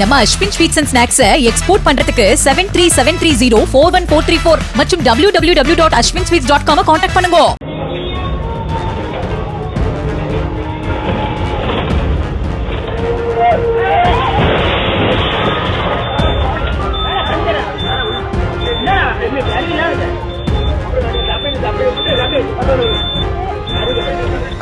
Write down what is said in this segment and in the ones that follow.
நம்ம Aswin sweets and snacks export பண்றதுக்கு seven three seven three zero four one four three four மற்றும் W W W dot Aswin sweets dot com contact பண்ணுங்க.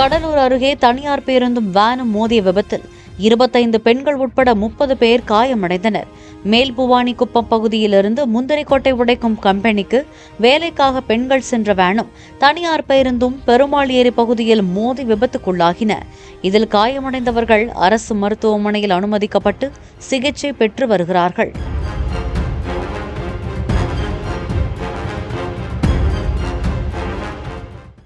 கடலூர் அருகே தனியார் பேருந்தும் வேனும் மோதிய விபத்தில். இருபத்தைந்து பெண்கள் உட்பட முப்பது பேர் காயமடைந்தனர். மேல்புவானிக்குப்பம் பகுதியிலிருந்து முந்திரிக்கோட்டை உடைக்கும் கம்பெனிக்கு வேலைக்காக பெண்கள் சென்ற வேனும் தனியார் பேருந்தும் பெருமாள் ஏரி பகுதியில் மோதி விபத்துக்குள்ளாகின. இதில் காயமடைந்தவர்கள் அரசு மருத்துவமனையில் அனுமதிக்கப்பட்டு சிகிச்சை பெற்று வருகிறார்கள்.